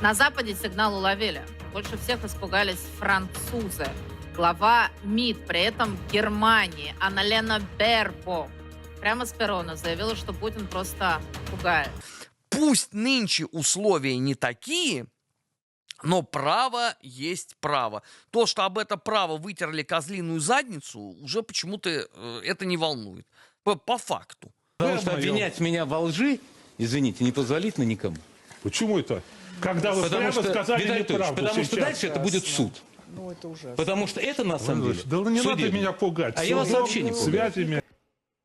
На Западе сигнал уловили. Больше всех испугались французы. Глава МИД, при этом Германии, Анналена Бербо, прямо с перрона заявила, что Путин просто пугает. Пусть нынче условия не такие, но право есть право. То, что об это право вытерли козлиную задницу, уже почему-то э, это не волнует. По, по факту. Потому что обвинять меня во лжи, извините, не позволительно никому. Почему это? Когда вы Потому прямо что, сказали Виталий неправду потому что дальше это будет суд. Ну, это ужасно. Потому что это на самом деле. Да не надо судебное. меня пугать. А я вас вообще не пугаю.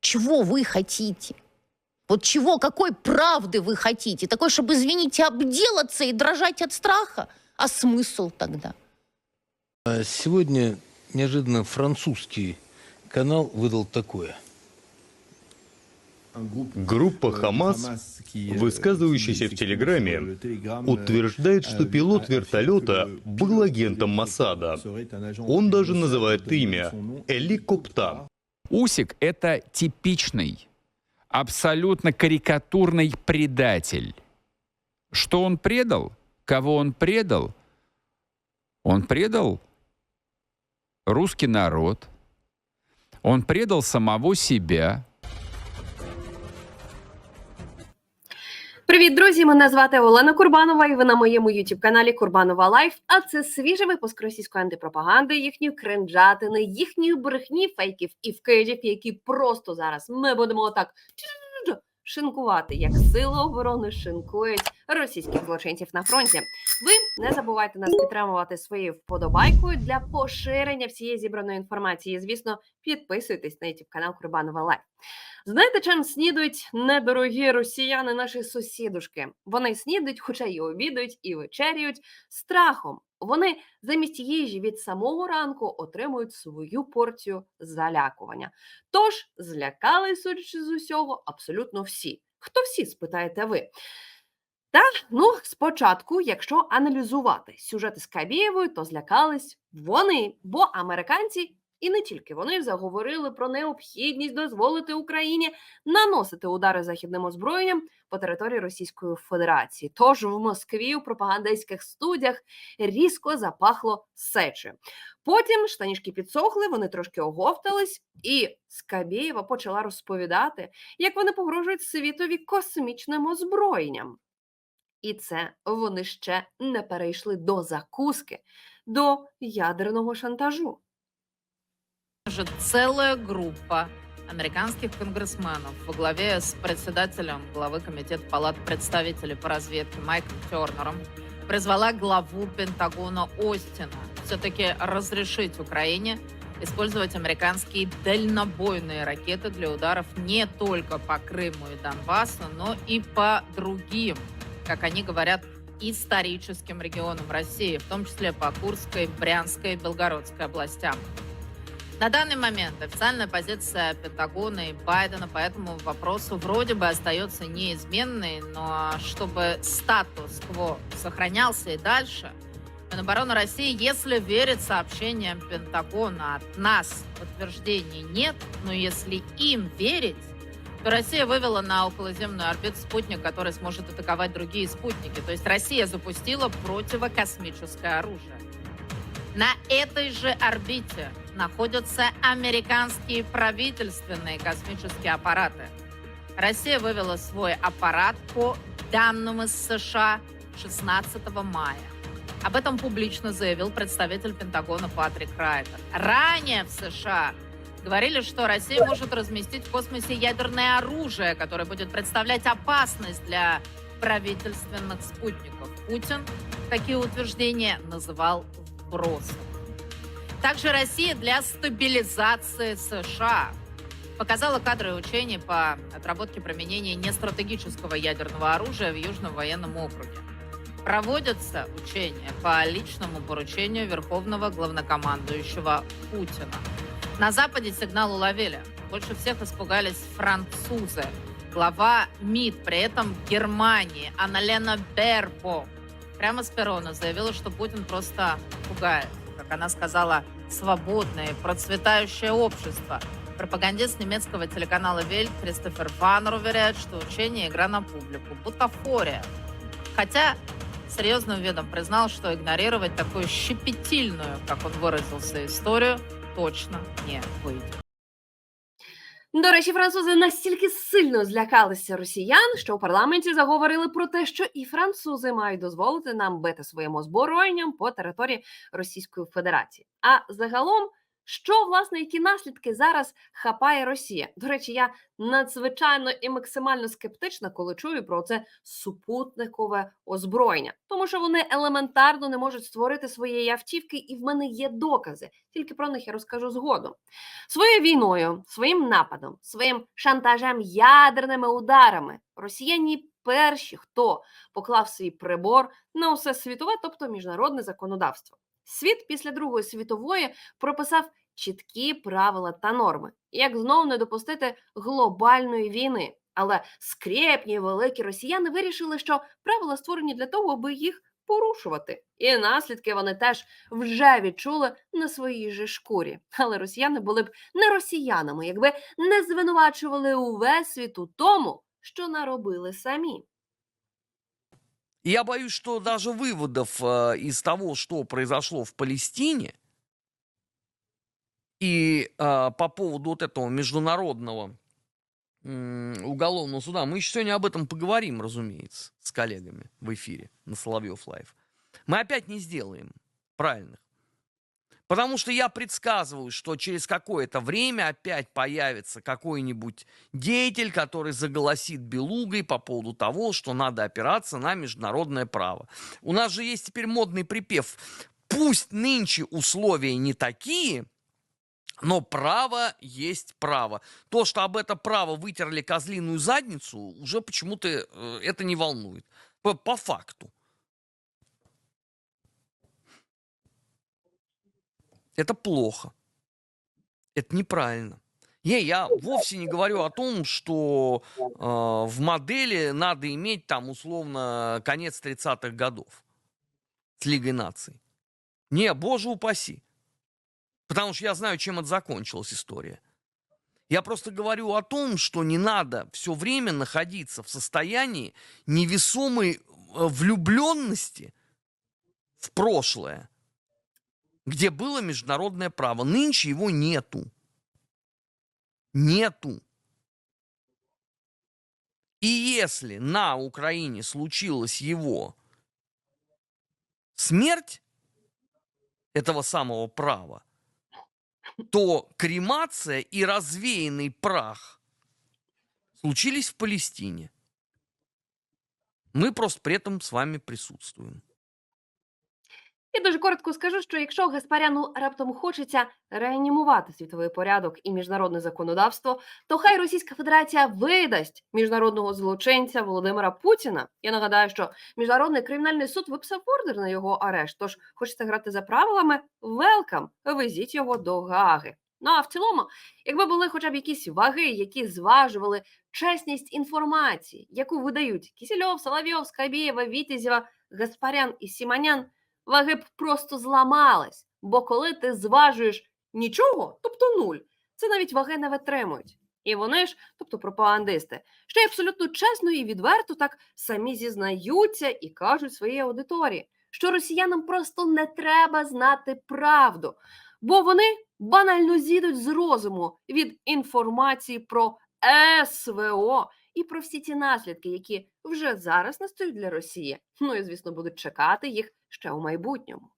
Чего вы хотите? Вот чего, какой правды вы хотите? Такой, чтобы, извините, обделаться и дрожать от страха? А смысл тогда? А Сегодня неожиданно французский канал выдал такое. Группа «Хамас», высказывающаяся в Телеграме, утверждает, что пилот вертолета был агентом Моссада. Он даже называет имя – Эли Копта. Усик – это типичный, абсолютно карикатурный предатель. Что он предал? Кого он предал? Он предал русский народ. Он предал самого себя. Привіт, друзі! Мене звати Олена Курбанова, і ви на моєму youtube каналі Курбанова Лайф. А це свіжий випуск російської антипропаганди, їхньої кринжатини, їхньої брехні, фейків і вкидів, які просто зараз ми будемо отак шинкувати, як сили оборони шинкують російських злочинців на фронті. Ви не забувайте нас підтримувати своєю вподобайкою для поширення всієї зібраної інформації. І, Звісно, підписуйтесь на youtube канал Курбанова Лайф. Знаєте, чим снідують недорогі росіяни, наші сусідушки? Вони снідують, хоча й обідають, і вечеряють страхом. Вони замість їжі від самого ранку отримують свою порцію залякування. Тож злякали, судячи з усього, абсолютно всі. Хто всі, спитаєте ви? Та ну спочатку, якщо аналізувати сюжети з Кабієвою, то злякались вони, бо американці і не тільки вони заговорили про необхідність дозволити Україні наносити удари західним озброєнням по території Російської Федерації. Тож в Москві у пропагандистських студіях різко запахло сечею. Потім штанішки підсохли, вони трошки оговтались, і Скабєєва почала розповідати, як вони погрожують світові космічним озброєнням. І це вони ще не перейшли до закуски, до ядерного шантажу. Же целая группа американских конгрессменов во главе с председателем главы Комитета палат представителей по разведке Майком Тернером призвала главу Пентагона Остина все-таки разрешить Украине использовать американские дальнобойные ракеты для ударов не только по Крыму и Донбассу, но и по другим, как они говорят, историческим регионам России, в том числе по Курской, Брянской и Белгородской областям. На данный момент официальная позиция Пентагона и Байдена по этому вопросу вроде бы остается неизменной, но чтобы статус-кво сохранялся и дальше, Минобороны России, если верить сообщениям Пентагона от нас, подтверждений нет, но если им верить, то Россия вывела на околоземную орбиту спутник, который сможет атаковать другие спутники. То есть Россия запустила противокосмическое оружие. На этой же орбите находятся американские правительственные космические аппараты. Россия вывела свой аппарат по данным из США 16 мая. Об этом публично заявил представитель Пентагона Патрик Райтер. Ранее в США говорили, что Россия может разместить в космосе ядерное оружие, которое будет представлять опасность для правительственных спутников. Путин такие утверждения называл вбросом. Также Россия для стабилизации США показала кадры учений по отработке применения нестратегического ядерного оружия в Южном военном округе. Проводятся учения по личному поручению Верховного главнокомандующего Путина. На Западе сигнал уловили. Больше всех испугались французы. Глава МИД, при этом Германии, Анналена Бербо, прямо с перрона заявила, что Путин просто пугает. Как она сказала, свободное, процветающее общество. Пропагандист немецкого телеканала Вельт Кристофер Ваннер уверяет, что учение – игра на публику, бутафория. Хотя серьезным видом признал, что игнорировать такую щепетильную, как он выразился, историю точно не выйдет. До речі, французи настільки сильно злякалися росіян, що в парламенті заговорили про те, що і французи мають дозволити нам бити своїм озброєнням по території Російської Федерації. А загалом, що власне які наслідки зараз хапає Росія? До речі, я надзвичайно і максимально скептична, коли чую про це супутникове озброєння, тому що вони елементарно не можуть створити своєї автівки, і в мене є докази. Тільки про них я розкажу згодом. Своєю війною, своїм нападом, своїм шантажем ядерними ударами росіяни перші, хто поклав свій прибор на усе світове, тобто міжнародне законодавство. Світ після Другої світової прописав чіткі правила та норми, як знов не допустити глобальної війни. Але скрєпні великі росіяни вирішили, що правила створені для того, аби їх порушувати. І наслідки вони теж вже відчули на своїй же шкурі. Але росіяни були б не росіянами, якби не звинувачували увесь світ у тому, що наробили самі. Я боюсь, что даже выводов э, из того, что произошло в Палестине, и э, по поводу вот этого международного м, уголовного суда, мы еще сегодня об этом поговорим, разумеется, с коллегами в эфире на Соловьев Лайв. Мы опять не сделаем правильных. Потому что я предсказываю, что через какое-то время опять появится какой-нибудь деятель, который заголосит белугой по поводу того, что надо опираться на международное право. У нас же есть теперь модный припев. Пусть нынче условия не такие, но право есть право. То, что об это право вытерли козлиную задницу, уже почему-то э, это не волнует. По, по факту. Это плохо. Это неправильно. Не, я вовсе не говорю о том, что э, в модели надо иметь там условно конец 30-х годов с Лигой наций. Не, боже упаси. Потому что я знаю, чем это закончилась история. Я просто говорю о том, что не надо все время находиться в состоянии невесомой э, влюбленности в прошлое, где было международное право. Нынче его нету. Нету. И если на Украине случилась его смерть этого самого права, то кремация и развеянный прах случились в Палестине. Мы просто при этом с вами присутствуем. І дуже коротко скажу, що якщо Гаспаряну раптом хочеться реанімувати світовий порядок і міжнародне законодавство, то хай Російська Федерація видасть міжнародного злочинця Володимира Путіна. Я нагадаю, що міжнародний кримінальний суд виписав ордер на його арешт. Тож хочете грати за правилами? Велкам, везіть його до Гааги. Ну а в цілому, якби були хоча б якісь ваги, які зважували чесність інформації, яку видають Кісельов, Соловйов, Скабєєва, Вітязєва, Гаспарян і Сіманян, ваги б просто зламались. Бо коли ти зважуєш нічого, тобто нуль, це навіть ваги не витримують. І вони ж, тобто пропагандисти, ще й абсолютно чесно і відверто так самі зізнаються і кажуть своїй аудиторії, що росіянам просто не треба знати правду, бо вони банально з'їдуть з розуму від інформації про СВО і про всі ті наслідки, які вже зараз настають для Росії. Ну і звісно будуть чекати їх ще у майбутньому.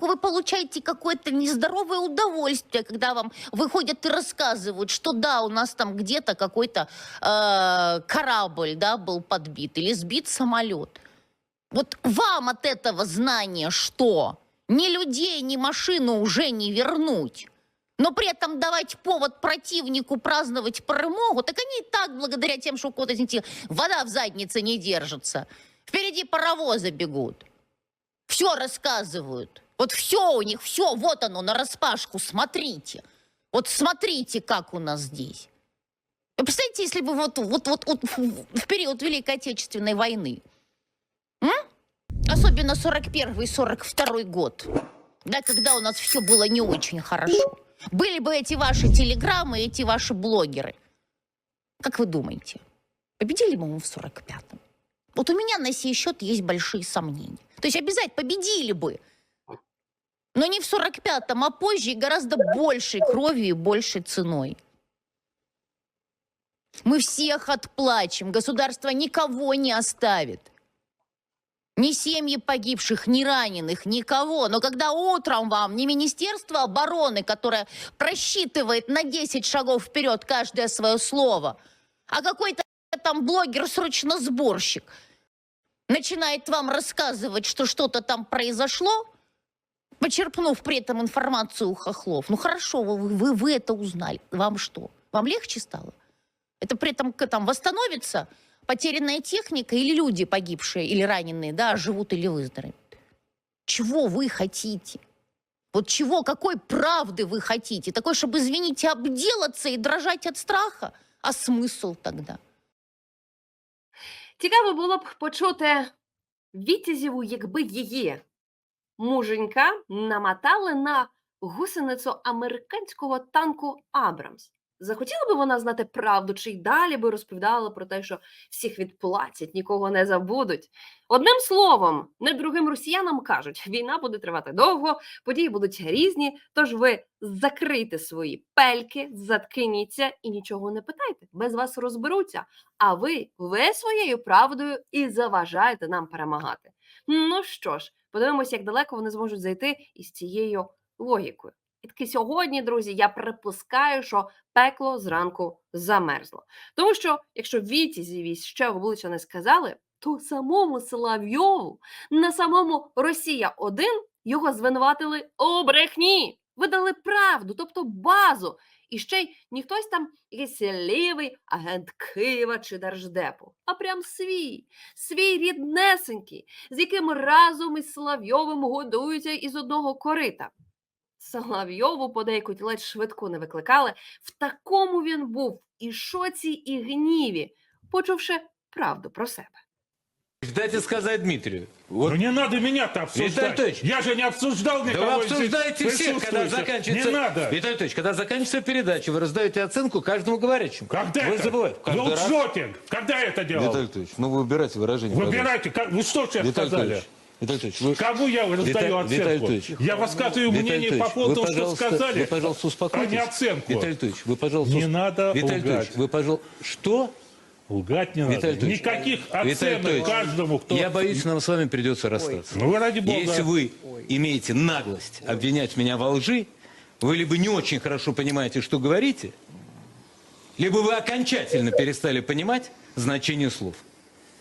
Вы получаете какое-то нездоровое удовольствие, когда вам выходят и рассказывают, что да, у нас там где-то какой-то э, корабль, да, был подбит или сбит самолет. Вот вам от этого знания что? Ни людей, ни машину уже не вернуть. Но при этом давать повод противнику праздновать перемогу, так они и так, благодаря тем, что у кого-то, извините, вода в заднице не держится. Впереди паровозы бегут. Все рассказывают. Вот все у них, все, вот оно, на распашку, смотрите. Вот смотрите, как у нас здесь. Вы представляете, если бы вот, вот, вот, вот в период Великой Отечественной войны, м? особенно 41 и 42 год, да, когда у нас все было не очень хорошо, были бы эти ваши телеграммы, эти ваши блогеры, как вы думаете, победили бы мы в 45-м? Вот у меня на сей счет есть большие сомнения. То есть обязательно победили бы. Но не в 45-м, а позже и гораздо большей кровью и большей ценой. Мы всех отплачем. Государство никого не оставит. Ни семьи погибших, ни раненых, никого. Но когда утром вам не Министерство обороны, которое просчитывает на 10 шагов вперед каждое свое слово, а какой-то там блогер-срочносборщик начинает вам рассказывать, что что-то там произошло, почерпнув при этом информацию у хохлов. Ну хорошо, вы, вы, вы это узнали. Вам что? Вам легче стало? Это при этом там восстановится потерянная техника или люди погибшие или раненые, да, живут или выздоровеют? Чего вы хотите? Вот чего, какой правды вы хотите? Такой, чтобы, извините, обделаться и дрожать от страха? А смысл тогда? Цікаво було б почути Вітязєву, якби її муженька намотали на гусеницю американського танку Абрамс. Захотіла би вона знати правду, чи й далі би розповідала про те, що всіх відплатять, нікого не забудуть. Одним словом, не другим росіянам кажуть, війна буде тривати довго, події будуть різні. Тож ви закрийте свої пельки, заткніться і нічого не питайте. Без вас розберуться. А ви, ви своєю правдою і заважаєте нам перемагати. Ну що ж, подивимося, як далеко вони зможуть зайти із цією логікою. І сьогодні, друзі, я припускаю, що пекло зранку замерзло. Тому що, якщо Вітязіві ще в обличчя не сказали, то самому Соловйову на самому Росія 1 його звинуватили у брехні. Видали правду, тобто базу. І ще й не хтось там якийсь лівий агент Києва чи Держдепу, а прям свій, свій ріднесенький, з яким разом із Соловйовим годуються із одного корита. Соловйову подейкуть ледь швидко не викликали. В такому він був і шоці, і гніві, почувши правду про себе. Дайте сказать Дмитрию. Вот Ну не надо меня-то обсуждать. Виталий Анатольевич, Я же не обсуждал Да никого вы из обсуждаете всех, когда присутствующих. заканчивается... Не надо. Виталий Анатольевич, когда заканчивается передача, вы раздаете оценку каждому говорящему. Когда вы это? забываете. Вы Каждый раз. лжете. Когда я это делал? Виталий Анатольевич, ну вы выбирайте выражение. пожалуйста. Выбирайте. Как, вы что сейчас Виталий сказали? Анатольевич, Виталий вы... Кому я раздаю Виталий- оценку? Виталий я высказываю Виталий мнение по Анатольевич, поводу того, что сказали, Вы, пожалуйста, а успокойтесь. не оценку. Виталий Анатольевич, вы, пожалуйста... Не надо Виталий лгать. Вы, пожалуйста... Что? Лгать не Виталий надо. Анатольевич, Никаких Виталий оценок Анатольевич, каждому, кто... Я боюсь, нам с вами придется расстаться. Ну, вы ради бога. Если вы имеете наглость обвинять меня во лжи, вы либо не очень хорошо понимаете, что говорите, либо вы окончательно перестали понимать значение слов.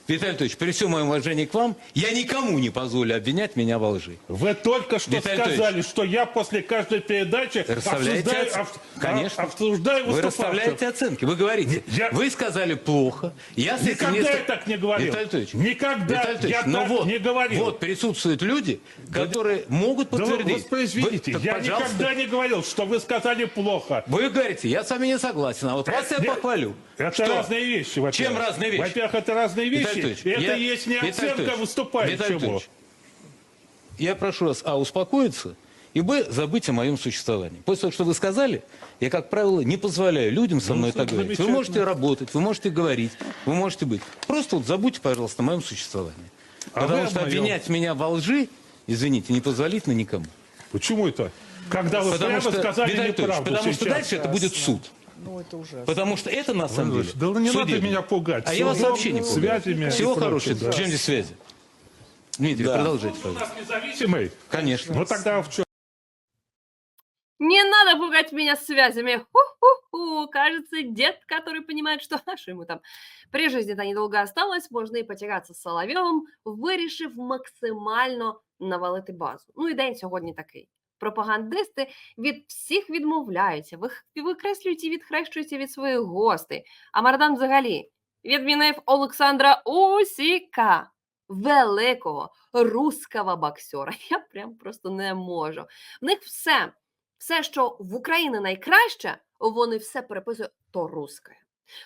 Виталий Анатольевич, при всем моем уважении к вам, я никому не позволю обвинять меня во лжи. Вы только что Виталий сказали, что я после каждой передачи Расставляете обсуждаю, об- Конечно. обсуждаю Вы расставляете оценки. Вы говорите, Я- вы сказали плохо. Я с этим Никогда не... я так не говорил. Виталий Анатольевич, Никогда Виталий Анатольевич, я но так вот, не говорил. Вот присутствуют люди, которые могут Да вы подтвердить. воспроизведите. Вы- так, я пожалуйста. никогда не говорил, что вы сказали плохо. Вы говорите, я с вами не согласен, а вот вас я Нет, похвалю. Это Что? разные вещи, во-первых. Чем разные вещи? Во-первых, это разные вещи. И это я- есть не Виталий оценка Анатольевич, выступающему. Виталий Я прошу вас, а, успокоиться, и, б, забыть о моем существовании. После того, что вы сказали, я, как правило, не позволяю людям со Ну, мной это так говорить. Вы можете работать, вы можете говорить, вы можете быть. Просто вот забудьте, пожалуйста, о моем существовании. А Потому вы что о моем. обвинять меня во лжи, извините, непозволительно никому. Почему это? Когда вы Потому прямо что, сказали Виталий неправду потому что сейчас. дальше это будет суд. Потому что это на самом деле. Да не надо судебное. меня пугать. А я вас Судом, вообще не пугаю. связями Всего и прочее, хорошего. да. Чем здесь связи? Дмитрий, продолжайте, У пожалуйста. нас независимый? Конечно. Ну тогда в чем? Не надо пугать меня связями. Ху-ху-ху. Кажется, дед, который понимает, что, а, что ему там при жизни-то недолго осталось, можна і потягатися з Соловйовим, вирішив максимально навалити базу. Ну і день сьогодні такий. Пропагандисти від всіх відмовляються, викреслюють і відхрещуються від своїх гостей. А Мардан взагалі відмінив Олександра Усіка, великого руского боксера. Я прям просто не можу. В них все, все, що в Україні найкраще, вони все переписують то русське.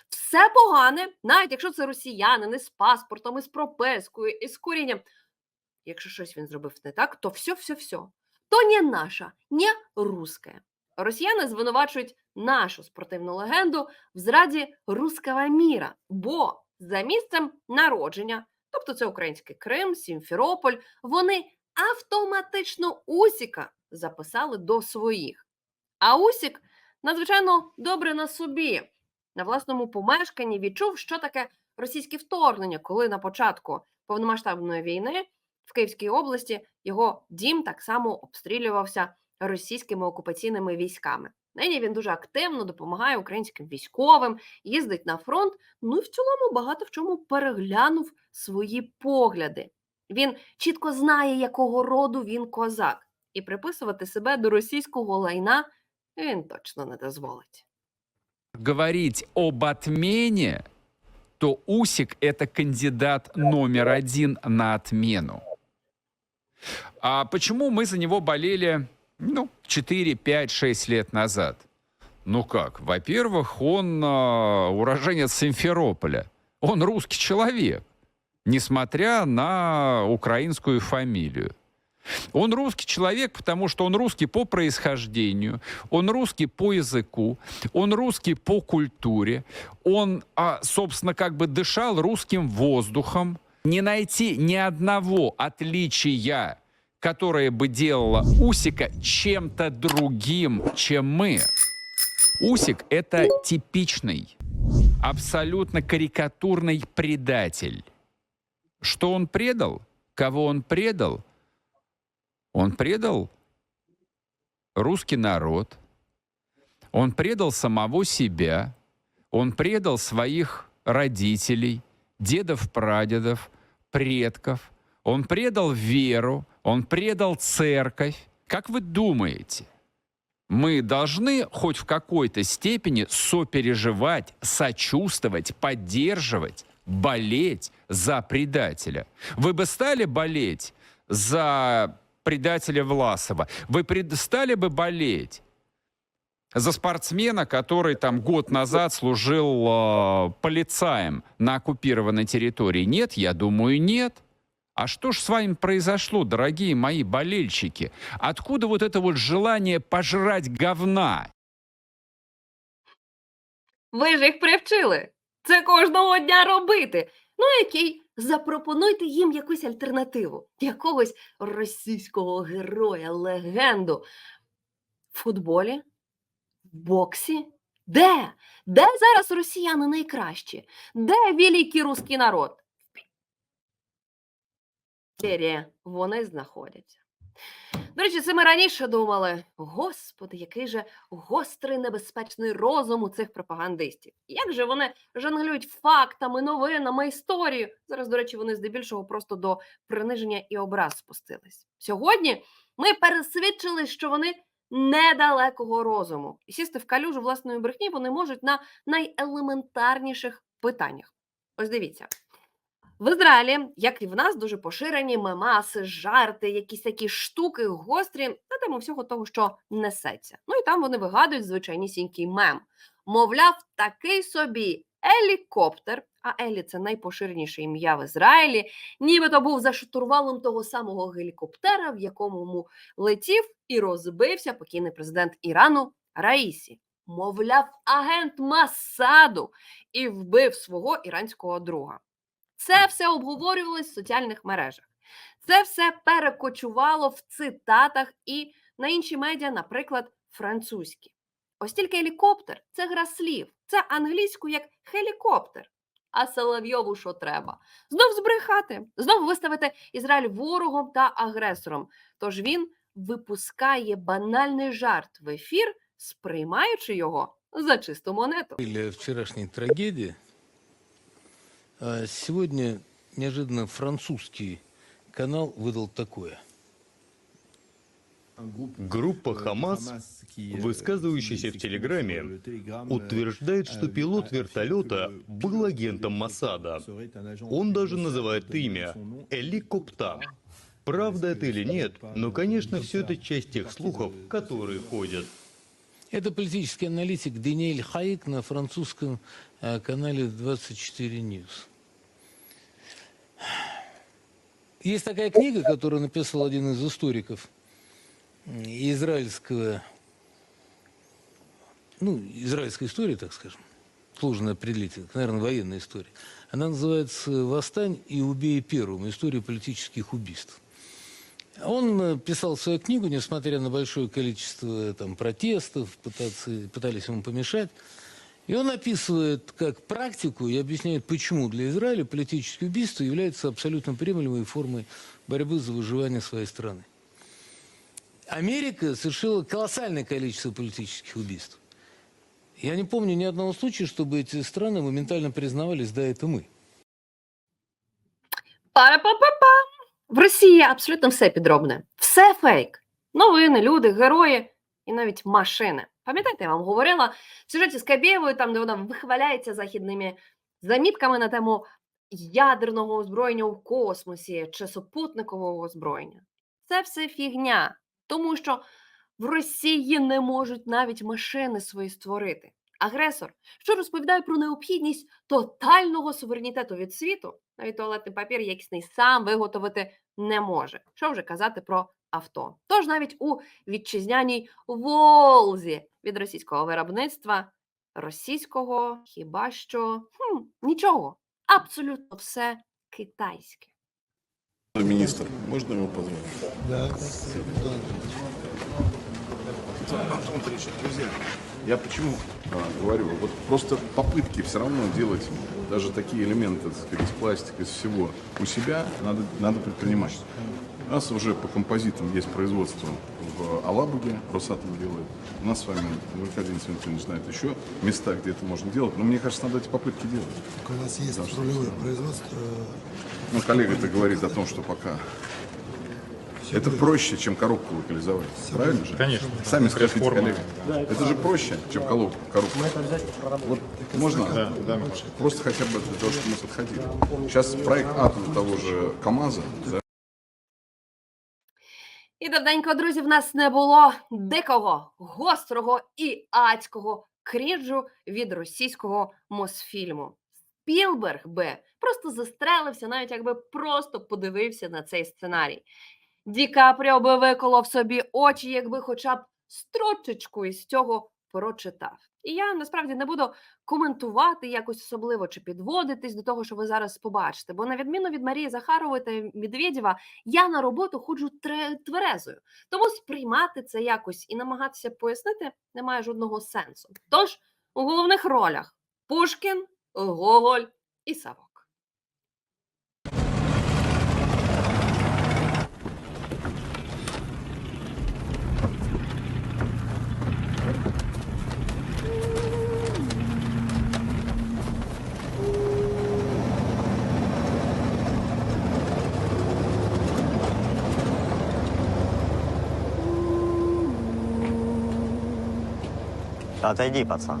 Все погане, навіть якщо це росіянин із паспортом, із пропискою, із корінням. Якщо щось він зробив не так, то все, все, все. То не наша, не русське. Росіяни звинувачують нашу спортивну легенду в зраді руского міра, бо за місцем народження тобто це український Крим, Сімферополь, вони автоматично Усіка записали до своїх. А Усік надзвичайно добре на собі, на власному помешканні відчув, що таке російське вторгнення, коли на початку повномасштабної війни в Київській області його дім так само обстрілювався російськими окупаційними військами. Нині він дуже активно допомагає українським військовим, їздить на фронт. Ну і в цілому багато в чому переглянув свої погляди. Він чітко знає, якого роду він козак, і приписувати себе до російського лайна він точно не дозволить. говорить об отмене, то Усик это кандидат номер один на отмену. А почему мы за него болели, ну, 4, 5, 6 лет назад? Ну как? Во-первых, он э, уроженец Симферополя. Он русский человек, несмотря на украинскую фамилию. Он русский человек, потому что он русский по происхождению, он русский по языку, он русский по культуре, он, а, собственно, как бы дышал русским воздухом. Не найти ни одного отличия, которое бы делало Усика чем-то другим, чем мы. Усик — это типичный, абсолютно карикатурный предатель. Что он предал? Кого он предал? Он предал русский народ, он предал самого себя, он предал своих родителей, дедов, прадедов, предков, он предал веру, он предал церковь. Как вы думаете, мы должны хоть в какой-то степени сопереживать, сочувствовать, поддерживать, болеть за предателя? Вы бы стали болеть за предателя Власова? Вы стали бы болеть за спортсмена, который там год назад служил э, полицаем на оккупированной территории? Нет, я думаю, нет. А что ж с вами произошло, дорогие мои болельщики? Откуда вот это вот желание пожрать говна? Ви ж їх привчили. Це кожного дня робити. Ну, який запропонуйте їм якусь альтернативу, якогось російського героя, легенду. В футболі? в боксі? Де? Де зараз росіяни найкращі? Де великий русський народ? Вони знаходяться. До речі, це ми раніше думали: Господи, який же гострий небезпечний розум у цих пропагандистів. Як же вони жонглюють фактами, новинами, історією? Зараз, до речі, вони здебільшого просто до приниження і образ спустились. Сьогодні ми пересвідчили, що вони недалекого розуму. І сісти в калюжу власної брехні вони можуть на найелементарніших питаннях. Ось дивіться. В Ізраїлі, як і в нас, дуже поширені мемаси, жарти, якісь такі штуки гострі на тему всього того, що несеться. Ну і там вони вигадують звичайнісінький мем. Мовляв, такий собі елікоптер, а Елі це найпоширеніше ім'я в Ізраїлі, нібито був за штурвалом того самого гелікоптера, в якому летів і розбився покійний президент Ірану Раїсі. Мовляв, агент Масаду і вбив свого іранського друга. Це все обговорювалось в соціальних мережах. Це все перекочувало в цитатах і на інші медіа, наприклад, французькі. Ось тільки гелікоптер це гра слів, це англійською як хелікоптер. А Соловйову що треба? Знов збрехати, знов виставити Ізраїль ворогом та агресором. Тож він випускає банальний жарт в ефір, сприймаючи його за чисту монету. Или вчерашней трагедии. А Сегодня неожиданно французский канал выдал такое. Группа «Хамас», высказывающаяся в Телеграме, утверждает, что пилот вертолета был агентом Масада. Он даже называет имя «Эликоптер». Правда это или нет, но, конечно, все это часть тех слухов, которые ходят. Это политический аналитик Даниэль Хаик на французском э, канале 24 News. Есть такая книга, которую написал один из историков израильского, ну, израильской истории, так скажем. сложно определить, это, наверное, военная история. Она называется «Восстань и убей первым. История политических убийств». Он писал свою книгу, несмотря на большое количество там, протестов, пытаться, пытались ему помешать. И он описывает как практику и объясняет, почему для Израиля политические убийства являются абсолютно приемлемой формой борьбы за выживание своей страны. Америка совершила колоссальное количество политических убийств. Я не помню ни одного случая, чтобы эти страны моментально признавались, да, это мы. Пара-па-па-пам! В Росії абсолютно все підробне. Все фейк. Новини, люди, герої і навіть машини. Пам'ятаєте, я вам говорила в сюжеті з Кабєєвою, там, де вона вихваляється західними замітками на тему ядерного озброєння в космосі чи супутникового озброєння. Це все фігня, тому що в Росії не можуть навіть машини свої створити. Агресор, що розповідає про необхідність тотального суверенітету від світу, навіть туалетний папір якісний сам виготовити не може. Що вже казати про авто? Тож навіть у вітчизняній Волзі від російського виробництва, російського хіба що хм, нічого, абсолютно все китайське. Министр, можно ему позвонить? Да. Друзья, я почему а, говорю, вот просто попытки все равно делать даже такие элементы, так сказать, из пластика, из всего у себя надо, надо предпринимать. У нас уже по композитам есть производство в Алабуге, Росатом делает. У нас с вами, наверняка Денис Анатольевич знает еще места, где это можно делать. Но мне кажется, надо эти попытки делать. У нас есть рулевое производство. Ну, коллега это говорит о том, что пока это проще, чем коробку локализовать. Правильно же? Конечно. Сами скажите, коллега. Это же проще, чем коробку. коробку. Вот можно просто хотя бы для того, чтобы мы отходили. Сейчас проект атома того же КАМАЗа, да, І давненько, друзі, в нас не було дикого, гострого і адського крінжу від російського Мосфільму. Спілберг би просто застрелився, навіть якби просто подивився на цей сценарій. Ді Капріо би виколов собі очі, якби хоча б строчечку із цього прочитав. І я насправді не буду коментувати якось особливо чи підводитись до того, що ви зараз побачите. Бо на відміну від Марії Захарової та Медведєва, я на роботу ходжу тверезою. Тому сприймати це якось і намагатися пояснити немає жодного сенсу. Тож у головних ролях Пушкін, Гоголь і Савок. Отойди, пацан.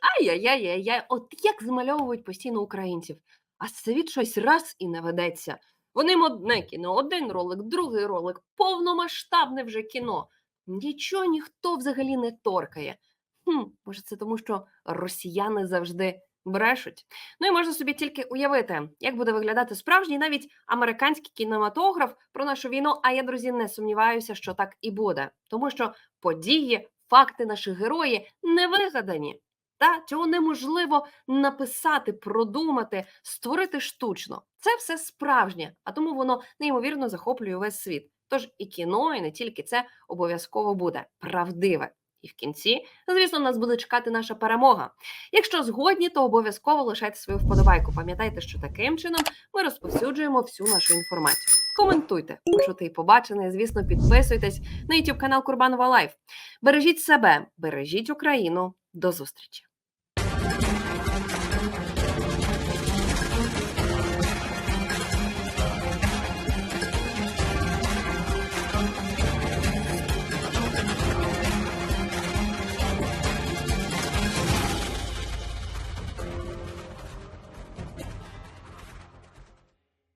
Ай-яй-яй-яй, от як замальовують постійно українців, а світ щось раз і не ведеться. Вони м одне кіно, один ролик, другий ролик, повномасштабне вже кіно. Нічого ніхто взагалі не торкає. Хм, може, це тому, що росіяни завжди брешуть. Ну і можна собі тільки уявити, як буде виглядати справжній навіть американський кінематограф про нашу війну. А я, друзі, не сумніваюся, що так і буде, тому що події, факти наших герої не вигадані. Та цього неможливо написати, продумати, створити штучно. Це все справжнє, а тому воно неймовірно захоплює весь світ. Тож і кіно, і не тільки це обов'язково буде правдиве. І в кінці, звісно, нас буде чекати наша перемога. Якщо згодні, то обов'язково лишайте свою вподобайку. Пам'ятайте, що таким чином ми розповсюджуємо всю нашу інформацію. Коментуйте, почути і побачене. Звісно, підписуйтесь на YouTube канал Курбанова Лайф. Бережіть себе, бережіть Україну. До зустрічі!